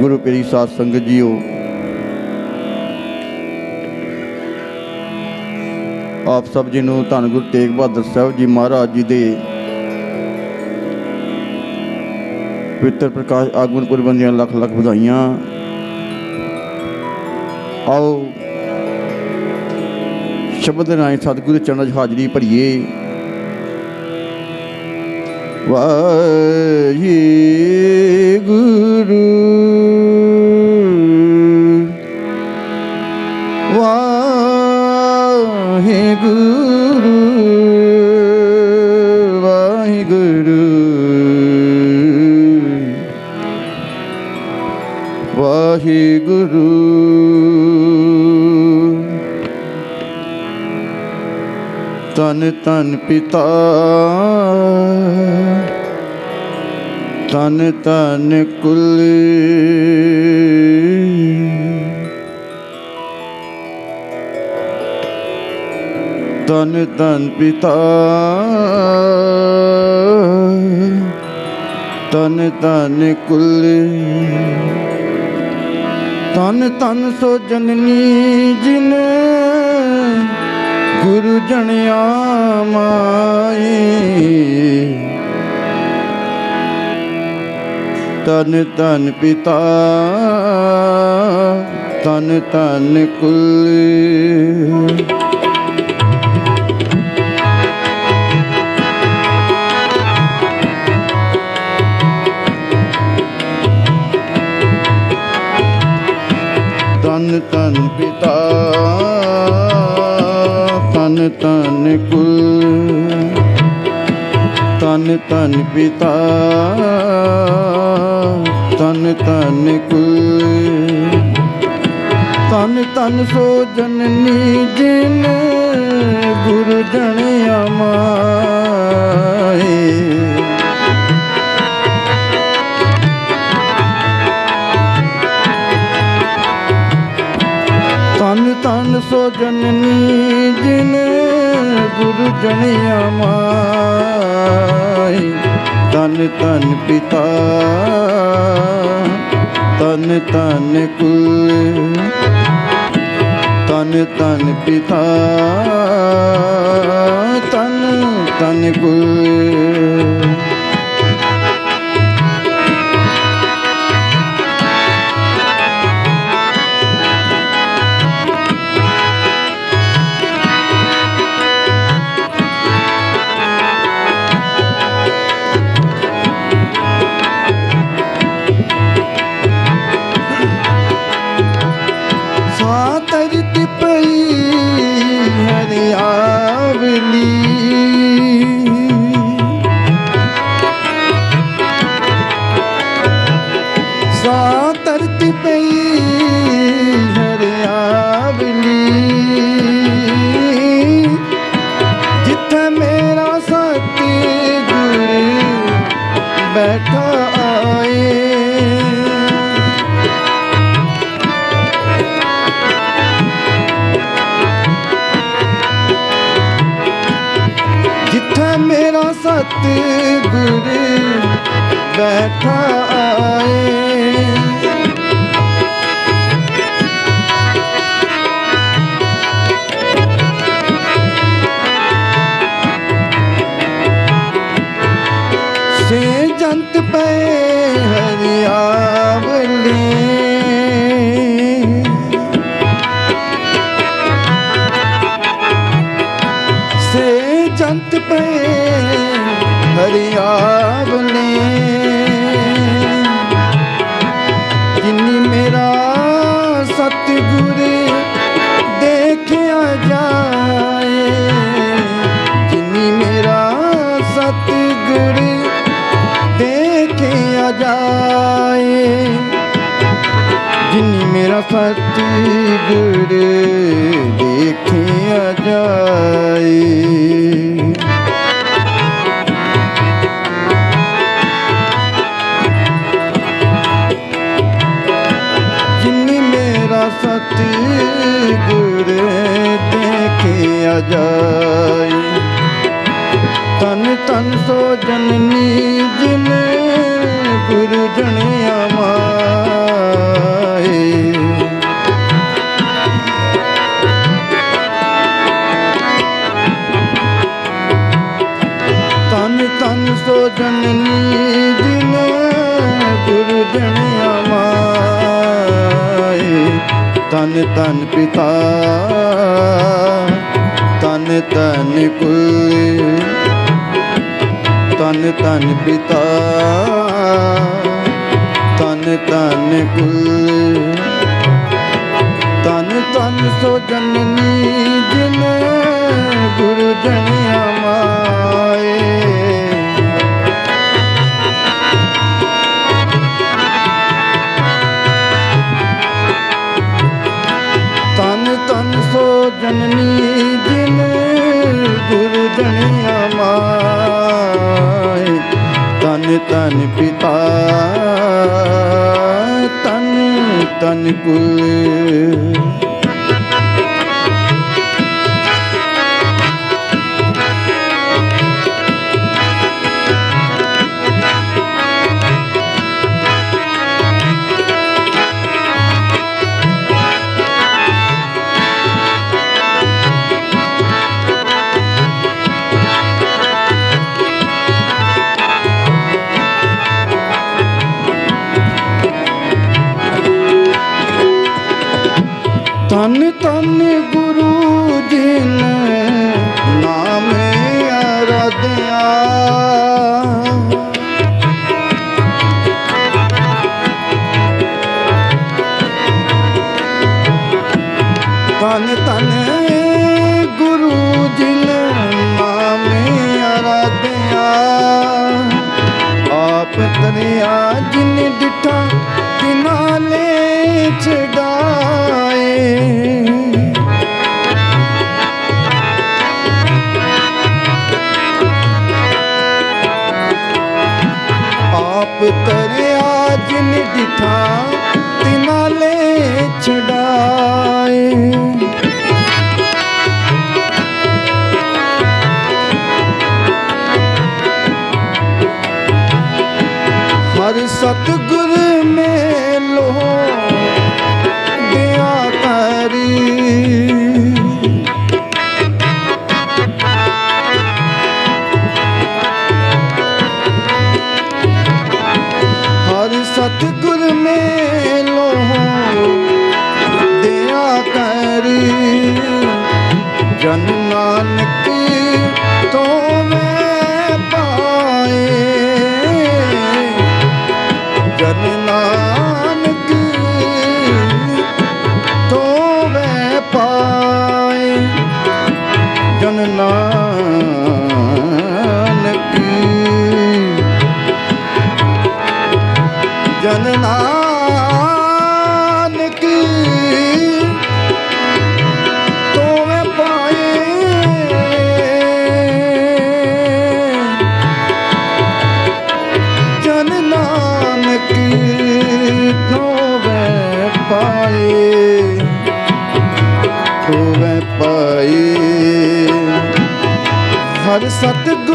ਗੁਰੂ ਪੀਰੀ ਸਾਧ ਸੰਗਤ ਜੀਓ। ਆਪ ਸਭ ਜੀ ਨੂੰ ਧੰਨ ਗੁਰੂ ਤੇਗ ਬਹਾਦਰ ਸਾਹਿਬ ਜੀ ਮਹਾਰਾਜ ਜੀ ਦੇ ਪਵਿੱਤਰ ਪ੍ਰਕਾਸ਼ ਆਗਮਨ ਪੁਰਬ ਦੀਆਂ ਲੱਖ ਲੱਖ ਵਧਾਈਆਂ। ਆਓ, ਸ਼ਬਦ ਦੇ ਰਾਹੀਂ ਸਤਿਗੁਰੂ ਦੇ ਚਰਨਾਂ 'ਚ ਹਾਜ਼ਰੀ ਭਰੀਏ। ਵਾਹਿਗੁਰੂ ਵਾਹਿਗੁਰੂ ਵਾਹਿਗੁਰੂ ਵਾਹਿਗੁਰੂ ਤਨ ਤਨ ਪਿਤਾ ਤਨ ਤਨ ਕੁਲ। ਤਨ ਤਨ ਪਿਤਾ। ਤਨ ਤਨ ਕੁਲ। ਤਨ ਤਨ ਸੋ ਜਨਨੀ ਜਿਨ। ਗੁਰੂ ਜਣਿਆ ਮਾਏ ਤਨ ਤਨ ਪਿਤਾ ਤਨ ਤਨ ਕੁਲ। ਤਨ ਤਨ ਪਿਤਾ ਤਨ ਤਨ ਕੁਲ। ਤਨ ਤਨ ਪਿਤਾ ਤਨ ਤਨ ਕੁਲ ਤਨ ਤਨ ਸੋ ਜਨਨੀ ਜਿਨ ਗੁਰੂ ਜਣਿਆ ਮਾਏ ਤਨ ਤਨ ਸੋ ਜਨਨੀ ਜਿਨ ਗੁਰੂ ਜਣਿਆ ਮਾਈ ਤਨ ਤਨ ਪਿਤਾ ਤਨ ਤਨ ਕੁਲ ਤਨ ਤਨ ਪਿਤਾ ਤਨ ਤਨ ਕੁਲ। ತರಿತಿಪ್ಪ ਸਤਿਗੁਰ ਜਿਨੀ ਮੇਰਾ ਦੇਖਿਆ ਜਾਏ ਜਿਨੀ ਮੇਰਾ ਸਤਿਗੁਰ ਦੇਖਿਆ ਜਾਏ ਤਨ ਤਨ ਸੋ ਜਨਨੀ ਜਿਨ ਗੁਰੂ ਜਣਿਆ ਮਾਏ ਜਗਨਨੀ ਜਿਨੇ ਗੁਰੂ ਜਨ ਆਮਾਏ ਤਨ ਤਨ ਪਿਤਾ ਤਨ ਤਨ ਕੁਲ। ਤਨ ਤਨ ਪਿਤਾ ਤਨ ਤਨ ਕੁਲ। ਤਨ ਤਨ ਸੋ ਜਨ ਆਮਾਏ ਜਨਨੀ ਜਿਨ ਗੁਰੂ ਜਣਿਆ ਮਾਏ। ਤਨ ਤਨ ਪਿਤਾ ਤਨ ਤਨ ਕੁਲ। ਤਨ ਤਨ ਗੁਰੂ ਜਿਨ ਨਾਮ ਅਰਧਿਆ। ਤਨ ਤਨ ਆਪ ਤਰਿਆ ਜਿਨ ਡਿਠਾ ਤਿਨਾਲੇ ਛਡਾਏ। ਹਰ ਸਤਗੁਰ ਮੇਲੋ ਹਰ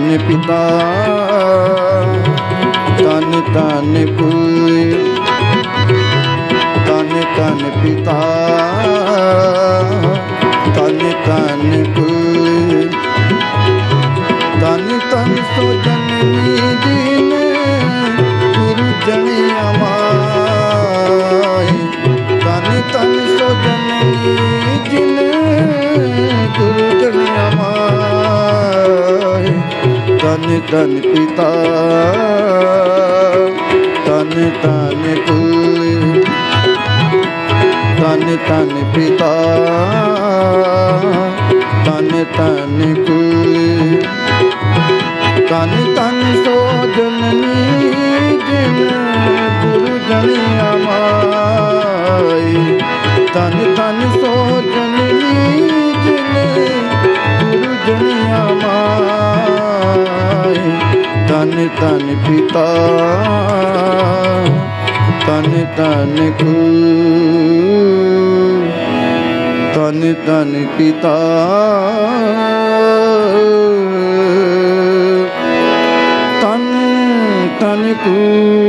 ਤਨ ਪਿਤਾ ਧੰਨ ਧੰਨ ਕੋਈ ਧੰਨ ਧੰਨ ਪਿਤਾ ਤਨ ਧੰਨ ਕੋਈ ਤਨ ਤਨ ਸੋ ਤਨ ਪਿਤਾ ਤਨ ਤਨ ਕੋਈ ਤਨ ਤਨ ਪਿਤਾ ਤਨ ਤਨ ਕੋਈ। ਤਨ ਤਨ ਸੋ ਜਨਨੀ, ਜਿਨ ਗੁਰੂ ਜਣਿਆ ਮਾਈ। ਤਨ ਤਨ ਤਨ ਤਨ ਪਿਤਾ। ਤਨ ਤਨ ਕੂ ਤਨ ਤਨ ਪਿਤਾ। ਤਨ ਤਨ ਕੂ